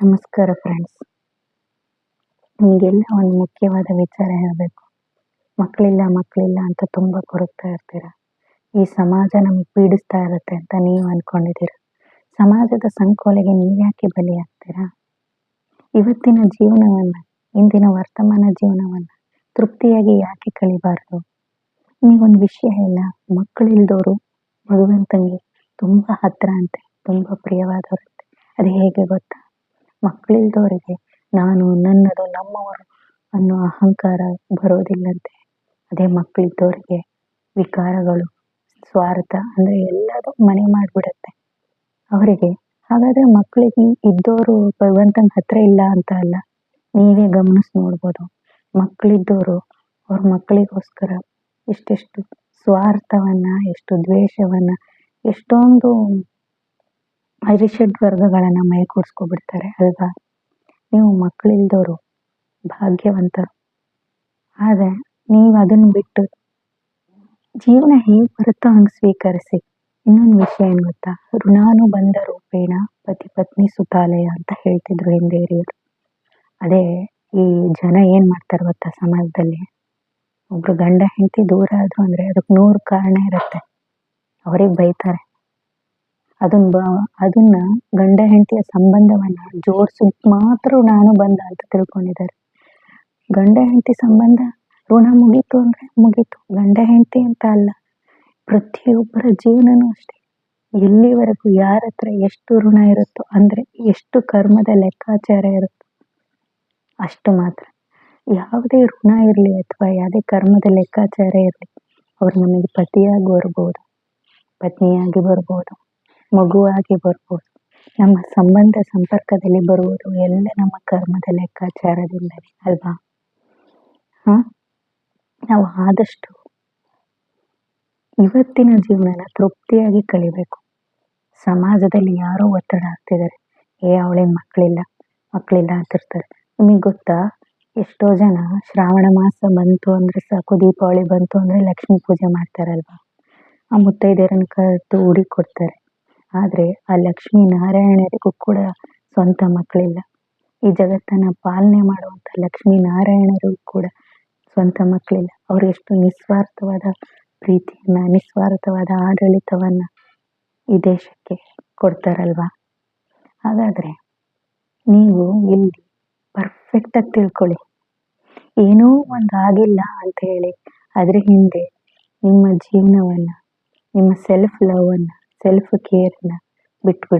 ನಮಸ್ಕಾರ ಫ್ರೆಂಡ್ಸ್ ನಿಮಗೆಲ್ಲ ಒಂದು ಮುಖ್ಯವಾದ ವಿಚಾರ ಹೇಳಬೇಕು. ಮಕ್ಕಳಿಲ್ಲ ಮಕ್ಕಳಿಲ್ಲ ಅಂತ ತುಂಬ ಕೊರಗ್ತಾ ಇರ್ತೀರ. ಈ ಸಮಾಜ ನಮಗೆ ಪೀಡಿಸ್ತಾ ಇರುತ್ತೆ ಅಂತ ನೀವು ಅಂದ್ಕೊಂಡಿದ್ದೀರ ಸಮಾಜದ ಸಂಕೋಲೆಗೆ ನೀವ್ಯಾಕೆ ಬಲಿಯಾಗ್ತೀರಾ ಇವತ್ತಿನ ಜೀವನವನ್ನ, ಇಂದಿನ ವರ್ತಮಾನ ಜೀವನವನ್ನು ತೃಪ್ತಿಯಾಗಿ ಯಾಕೆ ಕಳಿಬಾರ್ದು? ನಿಮಗೊಂದು ವಿಷಯ ಇಲ್ಲ ಮಕ್ಕಳಿಲ್ದವರು ಭಗವಂತನಿಗೆ ತುಂಬ ಹತ್ರ ಅಂತೆ, ತುಂಬ ಪ್ರಿಯವಾದವರಂತೆ ಅದು ಹೇಗೆ ಗೊತ್ತಾ? ಮಕ್ಕಳಿಲ್ದವರಿಗೆ ನಾನು ನನ್ನದು ನಮ್ಮವರು ಅನ್ನೋ ಅಹಂಕಾರ ಬರೋದಿಲ್ಲಂತೆ. ಅದೇ ಮಕ್ಕಳಿದ್ದವರಿಗೆ ವಿಕಾರಗಳು, ಸ್ವಾರ್ಥ ಅಂದ್ರೆ ಎಲ್ಲದೂ ಮನೆ ಮಾಡಿಬಿಡುತ್ತೆ. ಅವರಿಗೆ ಹಾಗಾದ್ರೆ ಮಕ್ಕಳಿಗೆ ಇದ್ದವರು ಭಗವಂತನ ಹತ್ರ ಇಲ್ಲ ಅಂತ ಅಲ್ಲ, ನೀವೇ ಗಮನಿಸಿ ನೋಡ್ಬೋದು. ಮಕ್ಕಳಿದ್ದವರು ಅವ್ರ ಮಕ್ಕಳಿಗೋಸ್ಕರ ಎಷ್ಟೆಷ್ಟು ಸ್ವಾರ್ಥವನ್ನ, ಎಷ್ಟು ದ್ವೇಷವನ್ನ, ಎಷ್ಟೊಂದು ಅರಿಷಡ್ ವರ್ಗಗಳನ್ನು ಮೈ ಕೂಡಿಸ್ಕೊಬಿಡ್ತಾರೆ ಅಲ್ವಾ? ನೀವು ಮಕ್ಕಳಿಲ್ದವರು ಭಾಗ್ಯವಂತರು. ಆದರೆ ನೀವು ಅದನ್ನು ಬಿಟ್ಟು ಜೀವನ ಹೇಗೆ ಬರುತ್ತೋ ಹಂಗೆ ಸ್ವೀಕರಿಸಿ. ಇನ್ನೊಂದು ವಿಷಯ ಏನು ಗೊತ್ತಾ? ಋಣಾನುಬಂಧ ರೂಪೇಣ ಪತಿ ಪತ್ನಿ ಸುತಾಲಯ ಅಂತ ಹೇಳ್ತಿದ್ರು ಹಿಂದೆ ಹಿರಿಯರು. ಅದೇ ಈ ಜನ ಏನು ಮಾಡ್ತಾರೆ ಗೊತ್ತಾ ಸಮಾಜದಲ್ಲಿ? ಒಬ್ರು ಗಂಡ ಹೆಂಡತಿ ದೂರ ಆದ್ರು ಅಂದರೆ ಅದಕ್ಕೆ ನೂರು ಕಾರಣ ಇರುತ್ತೆ. ಅವ್ರಿಗೆ ಬೈತಾರೆ. ಅದನ್ನ ಅದನ್ನ ಗಂಡ ಹೆಂಡತಿಯ ಸಂಬಂಧವನ್ನ ಜೋಡ್ಸೋಕ್ ಮಾತ್ರ ನಾನು ಬಂದ ಅಂತ ತಿಳ್ಕೊಂಡಿದ್ದಾರೆ. ಗಂಡ ಹೆಂಡತಿ ಸಂಬಂಧ ಋಣ ಮುಗೀತು ಅಂದ್ರೆ ಮುಗೀತು. ಗಂಡ ಹೆಂಡತಿ ಅಂತ ಅಲ್ಲ, ಪ್ರತಿಯೊಬ್ಬರ ಜೀವನನೂ ಅಷ್ಟೇ. ಎಲ್ಲಿವರೆಗೂ ಯಾರ ಹತ್ರ ಎಷ್ಟು ಋಣ ಇರುತ್ತೋ ಅಂದ್ರೆ ಎಷ್ಟು ಕರ್ಮದ ಲೆಕ್ಕಾಚಾರ ಇರುತ್ತೋ ಅಷ್ಟು ಮಾತ್ರ. ಯಾವುದೇ ಋಣ ಇರಲಿ ಅಥವಾ ಯಾವುದೇ ಕರ್ಮದ ಲೆಕ್ಕಾಚಾರ ಇರಲಿ, ಅವ್ರು ನಮಗೆ ಪತಿಯಾಗಿ ಬರ್ಬೋದು, ಪತ್ನಿಯಾಗಿ ಬರ್ಬೋದು. ಮಗುವಾಗಿ ಬರ್ಬೋದು. ನಮ್ಮ ಸಂಬಂಧ ಸಂಪರ್ಕದಲ್ಲಿ ಬರುವುದು ಎಲ್ಲ ನಮ್ಮ ಕರ್ಮದ ಲೆಕ್ಕಾಚಾರದಿಂದಲೇ, ಅಲ್ವಾ? ಹಾ? ನಾವು ಆದಷ್ಟು ಇವತ್ತಿನ ಜೀವನನ ತೃಪ್ತಿಯಾಗಿ ಕಳಿಬೇಕು. ಸಮಾಜದಲ್ಲಿ ಯಾರೋ ಒತ್ತಡ ಆಗ್ತಿದ್ದಾರೆ ಏ ಅವಳಿಗೆ ಮಕ್ಕಳಿಲ್ಲ ಮಕ್ಕಳಿಲ್ಲ ಅಂತಿರ್ತಾರೆ. ನಿಮಗೆ ಗೊತ್ತಾ? ಎಷ್ಟೋ ಜನ ಶ್ರಾವಣ ಮಾಸ ಬಂತು ಅಂದ್ರೆ ಸಾಕು, ದೀಪಾವಳಿ ಬಂತು ಅಂದ್ರೆ ಲಕ್ಷ್ಮೀ ಪೂಜೆ ಮಾಡ್ತಾರಲ್ವಾ? ಆ ಮುತ್ತೈದೆಯರನ್ನ ಕರೆದು ಉಡಿ ಕೊಡ್ತಾರೆ. ಆದರೆ ಆ ಲಕ್ಷ್ಮೀ ನಾರಾಯಣರಿಗೂ ಕೂಡ ಸ್ವಂತ ಮಕ್ಕಳಿಲ್ಲ. ಈ ಜಗತ್ತನ್ನ ಪಾಲನೆ ಮಾಡುವಂತ ಲಕ್ಷ್ಮೀ ನಾರಾಯಣರಿಗೂ ಕೂಡ ಸ್ವಂತ ಮಕ್ಕಳಿಲ್ಲ. ಅವರು ಎಷ್ಟು ನಿಸ್ವಾರ್ಥವಾದ ಪ್ರೀತಿಯನ್ನ, ನಿಸ್ವಾರ್ಥವಾದ ಆಡಳಿತವನ್ನ ಈ ದೇಶಕ್ಕೆ ಕೊಡ್ತಾರಲ್ವಾ? ಹಾಗಾದ್ರೆ ನೀವು ಇಲ್ಲಿ ಪರ್ಫೆಕ್ಟ್ ಆಗಿ ತಿಳ್ಕೊಳ್ಳಿ. ಏನೋ ಒಂದು ಆಗಿಲ್ಲ ಅಂತ ಹೇಳಿ ಅದ್ರ ಹಿಂದೆ ನಿಮ್ಮ ಜೀವನವನ್ನ, ನಿಮ್ಮ ಸೆಲ್ಫ್ ಲವನ್ನು ಸೆಲ್ಫ್ ಕೇರನ್ನು ಬಿಟ್ಬಿಡಿ